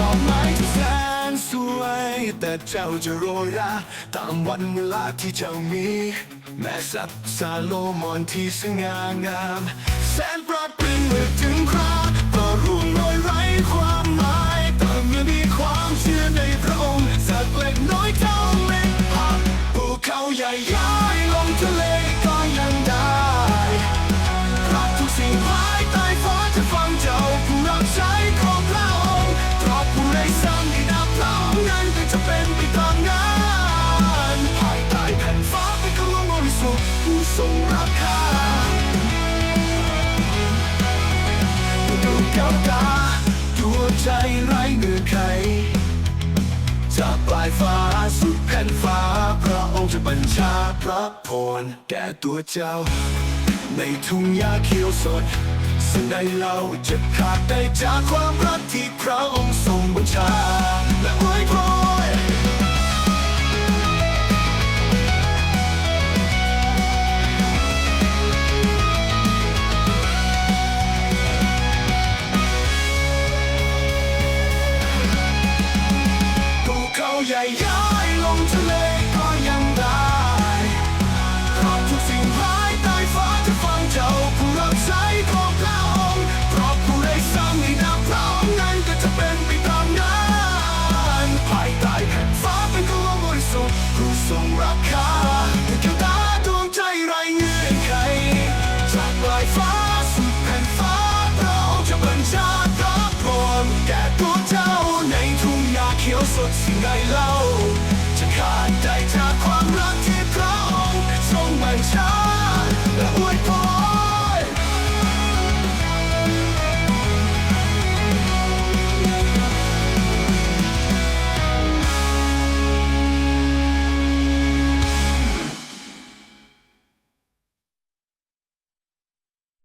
ดอกไม้ที่แสนสวย แต่เจ้าจะโรยราตามวันเวลาที่เจ้ามี แม้สัตว์ซาโลมอนที่สง่างาม แสนปราดเปรื่งเมื่อถึงคราก็ร่วงโรยไร้ความหมายแต่เมื่อมีความเชื่อในพระองค์สัตว์เล็กน้อยเท่าเม็ดผักภูเขาใหญ่ย้ายลงทะเล ใจไร้เงื่อนไข จากปลายฟ้าสุดแผ่นฟ้า พระองค์จะบัญชาพระพรแก่ตัวเจ้า ในทุ่งหญ้าเขียวสดสิ่งใดเราจะขาดได้จากความรักที่พระองค์ทรงบัญชา งทะเลก็ยังได้เพราะทุกสิ่งภายใต้ฟ้าจะฟังเจ้าผู้รับใช้ของพระองค์เพราะผู้ใดสร้างให้นับพระองค์นั้นก็จะเป็นไปตามนั้นภายใต้แผ่นฟ้าเป็นของเราบริสุทธิ์ผู้ทรงราคาด้วยแก้วตาดวงใจไร้เงื่อนไขจากปลายฟ้าสุดแผ่นฟ้าพระองค์จะบัญชาพระพรแก่ตัวเจ้าในทุ่งหญ้าเขียวสดสิ่งใดเล่า